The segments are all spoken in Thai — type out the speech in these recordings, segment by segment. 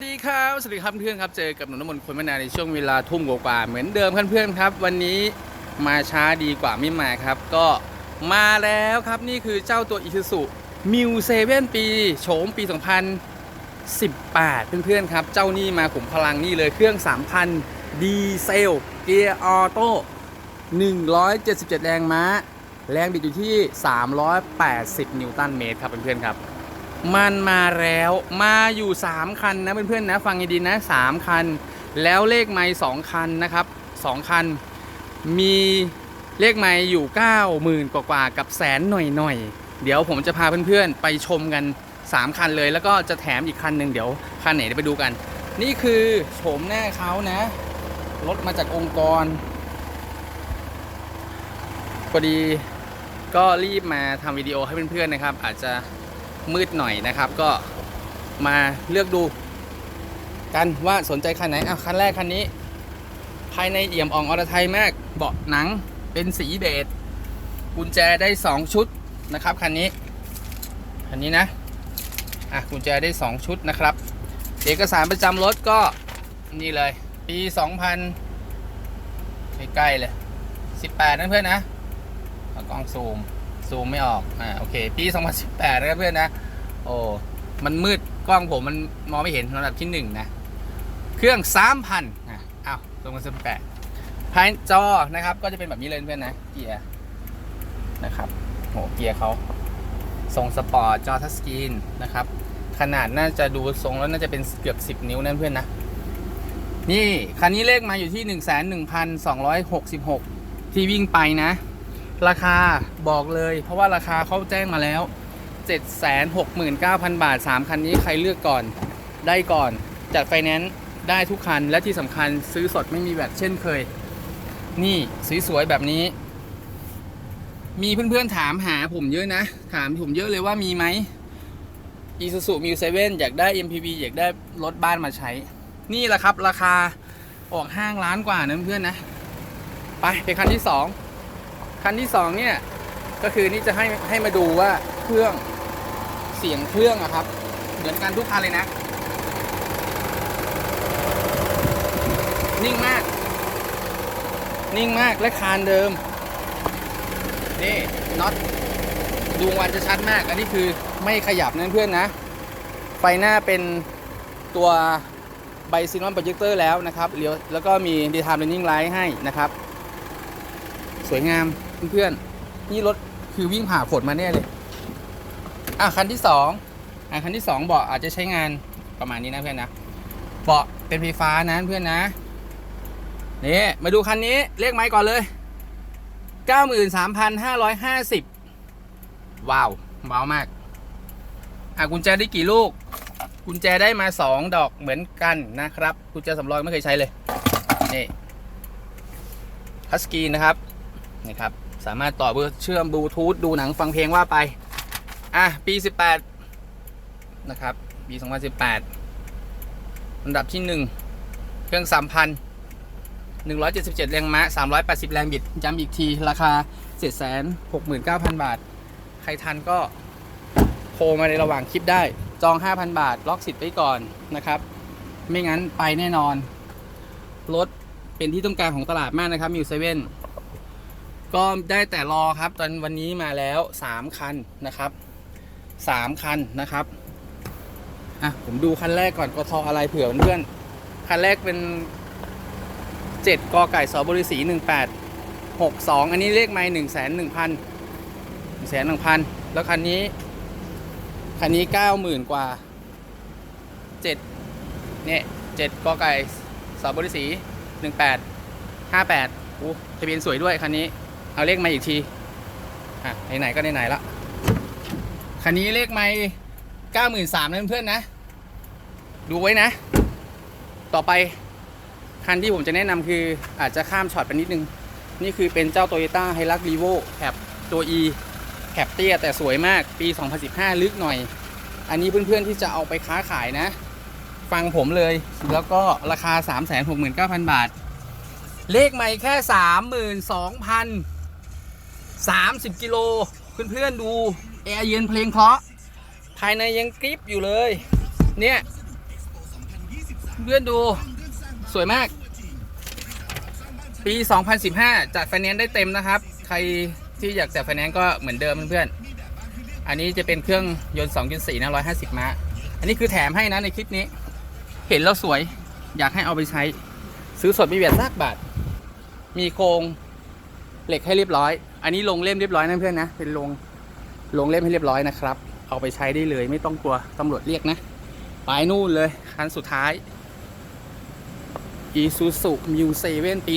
สวัสดีครับสวัสดีครับเพื่อนครับเจอกับหนุ่มน้ำมนต์คนมานานในช่วงเวลาทุ่มกว่าเหมือนเดิมครับเพื่อนครับ วันนี้มาช้าดีกว่าไม่มาครับ ก็มาแล้วครับนี่คือเจ้าตัว Isuzu Mu 7ปีโฉมปี 2018 เพื่อนๆครับ เจ้านี่มาขุมพลังนี่เลยเครื่อง 3,000 ดีเซล เกียร์ออโต้ 177 แรงม้า แรงบิดอยู่ที่ 380 นิวตันเมตรครับเพื่อนๆครับ มันมาแล้วมาอยู่ 3 คันนะเพื่อนๆนะฟังดีๆนะ 3 คัน แล้วเลขไม้2คันนะครับ 2 คัน มีเลขไม้อยู่ 90,000 กว่าๆกับแสนหน่อยๆ เดี๋ยวผมจะพาเพื่อนๆ ไปชมกัน 3 คันเลย แล้วก็จะแถมอีกคันหนึ่งเดี๋ยวคันไหนเดี๋ยวไปดูกัน นี่คือโฉมหน้าเขานะรถมาจากองค์กรพอดีก็รีบมาทำวิดีโอให้เพื่อนๆนะครับ อาจจะ มืดหน่อยนะครับ ก็มาเลือกดูกันว่าสนใจคันไหนอะคันแรกคันนี้ ภายในเอี่ยมอ่องอรไทยมาก เบาะหนังเป็นสีเบจกุญแจได้ 2 ชุดนะครับคันนี้คันนี้นะอะกุญแจได้ 2 ชุดนะครับ เอกสารประจำรถก็นี่เลย ปี 2000ใกล้ๆเลย 18 นะเพื่อนนะกล้องซูม ซูมไม่ออก อ่า โอเค ปี 2018 นะครับเพื่อนนะ โอ้ มันมืดกล้องผมมันมองไม่เห็นระดับที่หนึ่งนะ เครื่อง 3,000นะอ้าว2018ภายจอนะครับ ก็จะเป็นแบบนี้เลยเพื่อนนะ เกียร์นะครับโหเกียร์เขาทรงสปอร์ตจอทัชสกรีนนะครับ ขนาดน่าจะดูทรงแล้วน่าจะเป็นเกือบ 10 นิ้วนั่นเพื่อนนะ นี่ คันนี้เลขมาอยู่ที่ 11266 ที่วิ่งไปนะ ราคาบอกเลย เพราะว่าราคาเขาแจ้งมาแล้ว 769,000 บาท 3 คันนี้ใครเลือกก่อนได้ก่อนจัดไฟแนนซ์ได้ทุกคันและที่สำคัญซื้อสดไม่มีแบตเช่นเคย นี่สวยๆแบบนี้ มีเพื่อนๆถามหาผมเยอะนะ ถามผมเยอะเลยว่ามีไหม Isuzu Mu 7อยากได้ MPV อยากได้รถบ้านมาใช้ นี่แหละครับ ราคาออกห้างล้านกว่านะเพื่อนๆนะ ไปไปคันที่สอง คันที่สองเนี่ยก็คือนี่จะให้ให้มาดูว่าเครื่องเสียงเครื่องอะครับ เหมือนกันทุกคันเลยนะ นิ่งมาก นิ่งมากและคานเดิม นี่น็อตดวงวันจะชัดมาก อันนี้คือไม่ขยับนะเพื่อนนะ ไฟหน้าเป็นตัวไบซินอนโปรเจคเตอร์แล้วนะครับเลี้ยวแล้วก็มีดีทามเ n น n ิ n งไลท์ให้นะครับ สวยงาม เพื่อนๆนี่รถคือวิ่งผ่าฝนมาแน่เลย อะคันที่สองอะคันที่สองเบาะอาจจะใช้งานประมาณนี้นะเพื่อนนะเบาะเป็นไฟฟ้านะเพื่อนนะนี่มาดูคันนี้เลขไม้ก่อนเลย 93,550 ว้าวว้าวมาก อะกุญแจได้กี่ลูก กุญแจได้มา 2 ดอกเหมือนกันนะครับ กุญแจสำรองไม่เคยใช้เลย นี่ทัชสกรีนนะครับนี่ครับ สามารถต่อเบอร์เชื่อมบลูทูธดูหนังฟังเพลงว่าไป อะ ปี 18 นะครับ ปี 2018อันดับที่ 1 เครื่อง3,000 177 แรงม้า 380 แรงบิดย้ำอีกที ราคา 769,000 บาท ใครทันก็โทรมาในระหว่างคลิปได้ จอง 5,000 บาท ล็อกสิทธิ์ไว้ก่อนนะครับ ไม่งั้นไปแน่นอน รถเป็นที่ต้องการของตลาดมากนะครับมิวเซเว่น ก็ได้แต่รอครับ ตอนวันนี้มาแล้ว3คันนะครับ3คันนะครับอะผมดูคันแรกก่อนกทอะไรเผื่อเพื่อนคันแรกเป็น7กอไก่สบริสี18 62อันนี้เลขไม่1 1 0 0 0 1 1 0 0 0แล้วคันนี้ คันนี้90,000กว่า7เนี่ย7กอไก่สบบริสี18 58อู้ทะเบียนสวยด้วยคันนี้ เอาเลขมาอีกที อะไหนๆก็ไหนๆละ คันนี้เลขไม่เก้าหมื่นสามนะเพื่อนๆนะ ดูไว้นะ ต่อไป คันที่ผมจะแนะนำคืออาจจะข้ามช็อตไปนิดนึง นี่คือเป็นเจ้า Toyota h i l u x r e v o แคปตัว E แคปเตี้ยแต่สวยมากปี 2015 ลึกหน่อย อันนี้เพื่อนๆที่จะเอาไปค้าขายนะ ฟังผมเลย แล้วก็ราคา 369,000 บาท เลขใหม่แค่ 32,000 30 กิโล เพื่อนๆดูแอร์เย็นเพลงเพราะ ภายในยังกริปอยู่เลย เนี่ย เพื่อนดูสวยมาก ปี 2015 จัดไฟแนนซ์ได้เต็มนะครับ ใครที่อยากจัดไฟแนนซ์ก็เหมือนเดิมเพื่อนๆ อันนี้จะเป็นเครื่องยนต์2.4นะ150ม้า อันนี้คือแถมให้นะในคลิปนี้ เห็นแล้วสวยอยากให้เอาไปใช้ ซื้อสดไม่เบียดซากบาท มีโครง เหล็กให้เรียบร้อย อันนี้ลงเล่มเรียบร้อยนะเพื่อนนะ เป็นลงลงเล่มให้เรียบร้อยนะครับ เอาไปใช้ได้เลยไม่ต้องกลัวตำรวจเรียกนะ ไปนู่นเลยคันสุดท้าย Isuzu Mu 7ปี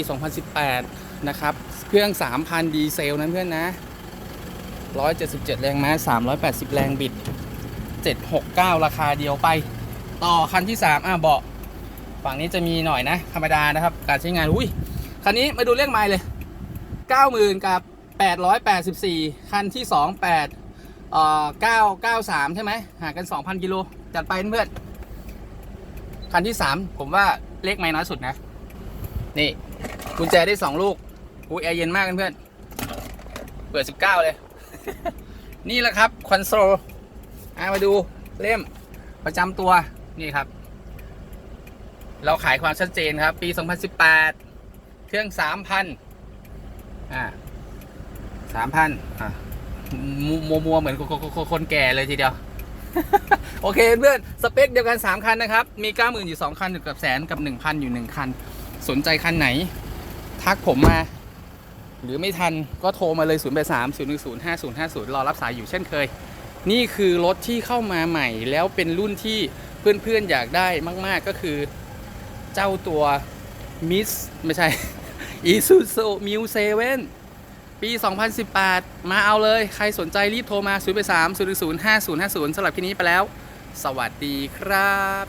2018 นะครับ เครื่อง 3,000 ดีเซลนะเพื่อนนะ 177 แรงม้า 380 แรงบิด 769 ราคาเดียวไป ต่อคันที่ 3 อะเบาะฝั่งนี้จะมีหน่อยนะ ธรรมดานะครับ การใช้งาน อุ้ย คันนี้มาดูเลขไมล์เลย 90,000 กับ 884 คันที่ 2 8เอ่อ993 ใช่ไหมห่างกัน 2,000 กิโล จัดไปเพื่อนคันที่ 3 ผมว่าเลขไม้น้อยสุดนะ นี่กุญแจได้ 2 ลูกอุ้ยแอร์เย็นมากเพื่อนเปิด 19 เลย นี่แหละครับ คอนโซลอะมาดูเล่มประจำตัวนี่ครับ เราขายความชัดเจนครับ ปี 2018 เครื่อง 3,000 อ่า3,000อะมัวมัวๆเหมือนคนคนคนคนแก่เลยทีเดียว โอเคเพื่อนสเปคเดียวกัน 3 คันนะครับ มี 90,000 อยู่ 2 คันอยู่กับแสนกับ 1,000 อยู่ 1 คัน สนใจคันไหน ทักผมมา หรือไม่ทันก็โทรมาเลย 0 8 3 0 1 0 5 0 5 0 รอรับสายอยู่เช่นเคย นี่คือรถที่เข้ามาใหม่แล้วเป็นรุ่นที่เพื่อนๆอยากได้มาก ๆก็คือ เจ้าตัวมิสไม่ใช่ อีซูซูมิวเซเว่นปี 2018 มาเอาเลย ใครสนใจรีบโทรมา0 8 3 0 0 5 0 5 0สำหรับที่นี้ไปแล้ว สวัสดีครับ